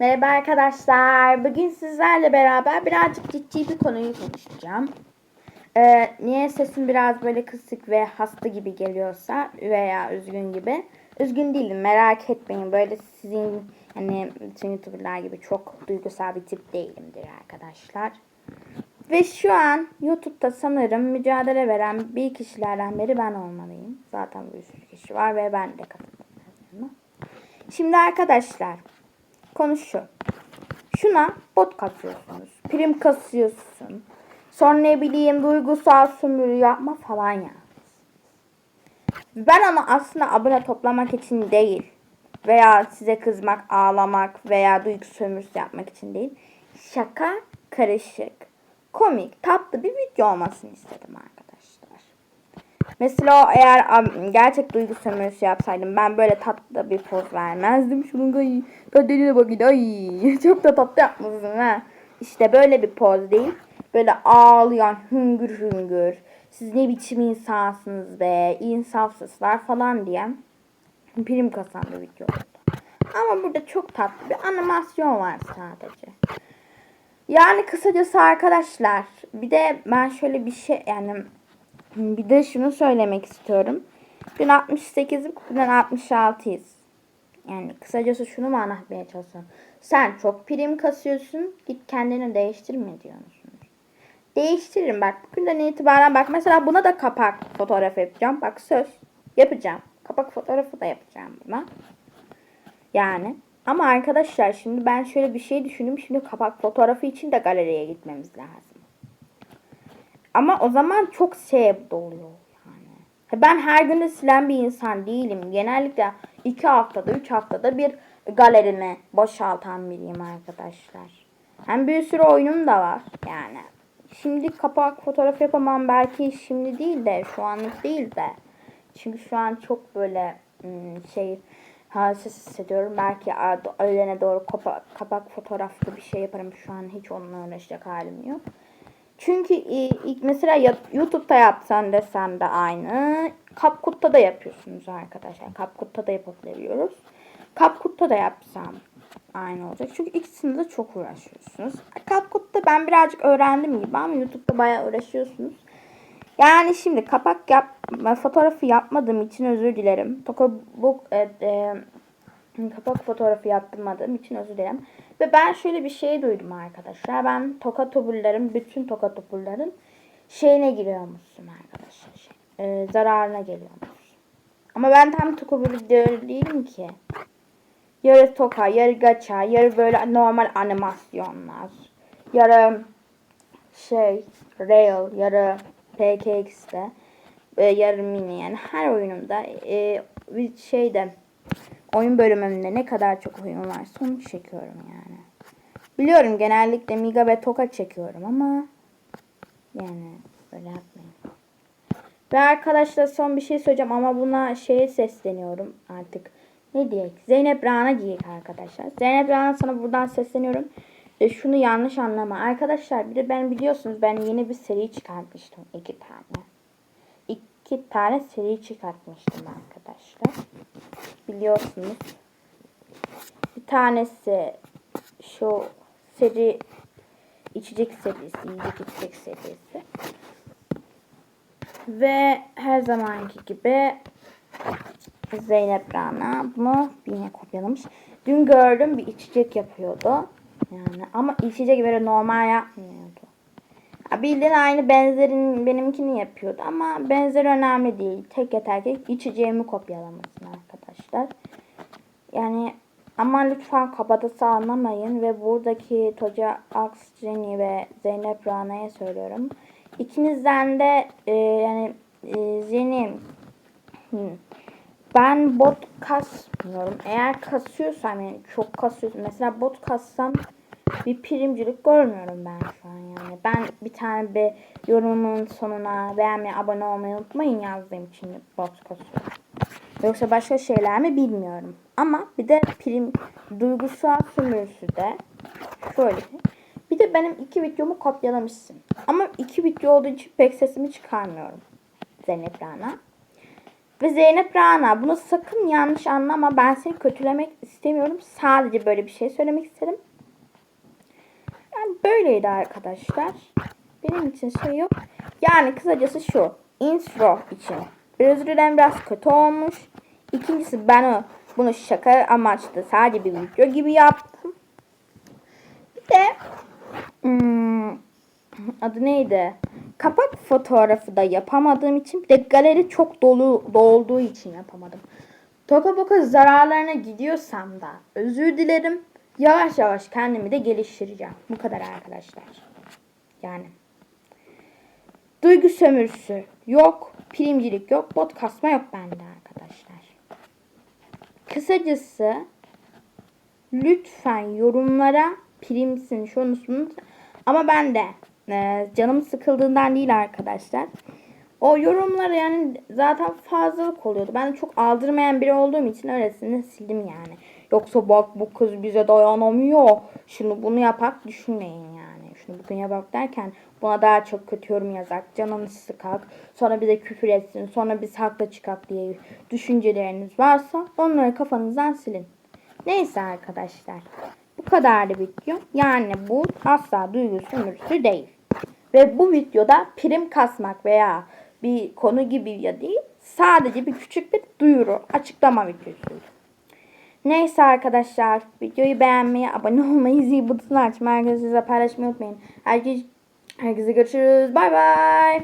Merhaba arkadaşlar. Bugün sizlerle beraber birazcık ciddi bir konuyu konuşacağım. Ee, niye sesim biraz böyle kısık ve hasta gibi geliyorsa veya üzgün gibi. Üzgün değilim merak etmeyin. Böyle sizin hani bütün youtuberlar gibi çok duygusal bir tip değilimdir arkadaşlar. Ve şu an YouTube'da sanırım mücadele veren bir kişilerden biri ben olmalıyım. Zaten bir sürü kişi var ve ben de katıldım. Şimdi arkadaşlar konu şu. Şuna bot kasıyorsunuz. Prim kasıyorsun. Sonra ne bileyim duygusal sömürü yapma falan ya. Ben ama aslında abone toplamak için değil. Veya size kızmak, ağlamak veya duygu sömürüsü yapmak için değil. Şaka karışık, komik, tatlı bir video olmasını istedim arkadaşlar. Mesela eğer gerçek duygu sömürüsü yapsaydım ben böyle tatlı bir poz vermezdim. Şunun ay, tatlına bakın ay çok da tatlı yapmışsın ha. İşte böyle bir poz değil. Böyle ağlayan hüngür hüngür. Siz ne biçim insansınız be, insafsızlar falan diyen prim kasan bir video. Ama burada çok tatlı bir animasyon var sadece. Yani kısacası arkadaşlar bir de ben şöyle bir şey yani bir de şunu söylemek istiyorum. Dün 68'im, bugün 66'yız. Yani kısacası şunu mu anlatmaya çalışıyorum. Sen çok prim kasıyorsun, git kendini değiştirme diyorsunuz. Değiştiririm bak bugünden itibaren bak mesela buna da kapak fotoğrafı yapacağım. Bak söz yapacağım. Kapak fotoğrafı da yapacağım buna. Yani ama arkadaşlar şimdi ben şöyle bir şey düşündüm. Şimdi kapak fotoğrafı için de galeriye gitmemiz lazım. Ama o zaman çok şey oluyor yani. Ben her gün silen bir insan değilim. Genellikle iki haftada, üç haftada bir galerimi boşaltan biriyim arkadaşlar. Hem bir sürü oyunum da var yani. Şimdi kapak fotoğraf yapamam belki şimdi değil de şu anlık değil de. Çünkü şu an çok böyle ım, şey halsiz hissediyorum. Belki öğlene doğru kapak, kapak fotoğrafta bir şey yaparım. Şu an hiç onunla uğraşacak halim yok. Çünkü ilk mesela YouTube'da yapsan desem de aynı. CapCut'ta da yapıyorsunuz arkadaşlar. CapCut'ta da yapabiliyoruz. CapCut'ta da yapsam aynı olacak. Çünkü ikisinde de çok uğraşıyorsunuz. CapCut'ta ben birazcık öğrendim gibi ama YouTube'da bayağı uğraşıyorsunuz. Yani şimdi kapak yap fotoğrafı yapmadığım için özür dilerim. Tokabook e, e, kapak fotoğrafı yaptırmadığım için özür dilerim. Ve ben şöyle bir şey duydum arkadaşlar. Ben toka topuların, bütün toka topuların şeyine giriyormuşsun arkadaşlar. Şey, e, zararına geliyormuş. Ama ben tam toka değilim ki. Yarı toka, yarı gacha, yarı böyle normal animasyonlar. Yarı şey, rail, yarı PKX'de e, yarı mini yani her oyunumda e, şeyde oyun bölümünde ne kadar çok oyun varsa onu çekiyorum yani. Biliyorum genellikle Miga ve Toka çekiyorum ama yani böyle yapmayın. Ve arkadaşlar son bir şey söyleyeceğim ama buna şeye sesleniyorum artık. Ne diyek? Zeynep Rana diyek arkadaşlar. Zeynep Rana sana buradan sesleniyorum. E, şunu yanlış anlama. Arkadaşlar bir de ben biliyorsunuz ben yeni bir seri çıkartmıştım. iki tane. İki tane seri çıkartmıştım arkadaşlar. Biliyorsunuz. Bir tanesi şu seri içecek serisi, yiyecek içecek serisi. Ve her zamanki gibi Zeynep Rana bunu yine kopyalamış. Dün gördüm bir içecek yapıyordu. Yani ama içecek böyle normal yapmıyordu. Ya bildiğin aynı benzerin benimkini yapıyordu ama benzer önemli değil. Tek yeter ki içeceğimi kopyalamasın arkadaşlar. Yani ama lütfen kabatası anlamayın ve buradaki Toca Aks, Jenny ve Zeynep Rana'ya söylüyorum. İkinizden de e, yani e, hmm, ben bot kasmıyorum. Eğer kasıyorsam yani çok kasıyorsam mesela bot kassam bir primcilik görmüyorum ben şu an yani. Ben bir tane bir yorumun sonuna beğenmeyi, abone olmayı unutmayın yazdığım için bot kasıyorum. Yoksa başka şeyler mi bilmiyorum. Ama bir de prim duygusal sömürüsü de şöyle. Bir de benim iki videomu kopyalamışsın. Ama iki video olduğu için pek sesimi çıkarmıyorum. Zeynep Rana. ve Zeynep Rana. Bunu sakın yanlış anlama. Ben seni kötülemek istemiyorum. Sadece böyle bir şey söylemek istedim. Yani böyleydi arkadaşlar. Benim için şey yok. Yani kısacası şu. Intro için. Biraz dilerim biraz kötü olmuş. İkincisi ben o, bunu şaka amaçlı sadece bir video gibi yaptım. Bir de hmm, adı neydi? Kapak fotoğrafı da yapamadığım için bir de galeri çok dolu dolduğu için yapamadım. Toka boka zararlarına gidiyorsam da özür dilerim. Yavaş yavaş kendimi de geliştireceğim. Bu kadar arkadaşlar. Yani. Duygu sömürüsü yok. Primcilik yok. Bot kasma yok bende arkadaşlar. Kısacası lütfen yorumlara primsin şunusun ama ben de e, canım sıkıldığından değil arkadaşlar. O yorumlar yani zaten fazlalık oluyordu. Ben çok aldırmayan biri olduğum için öylesine sildim yani. Yoksa bak bu kız bize dayanamıyor. Şunu bunu yapak düşünmeyin yani. Şunu bugün yapak derken buna daha çok kötü yorum yazak. Canını sıkak. Sonra bize küfür etsin. Sonra biz haklı çıkak diye düşünceleriniz varsa onları kafanızdan silin. Neyse arkadaşlar. Bu kadardı video. Yani bu asla duygu sömürüsü değil. Ve bu videoda prim kasmak veya bir konu gibi ya değil. Sadece bir küçük bir duyuru, açıklama videosu. Neyse arkadaşlar videoyu beğenmeyi, abone olmayı, zil butonunu açmayı, herkese paylaşmayı unutmayın. Herkes, herkese görüşürüz. Bay bay.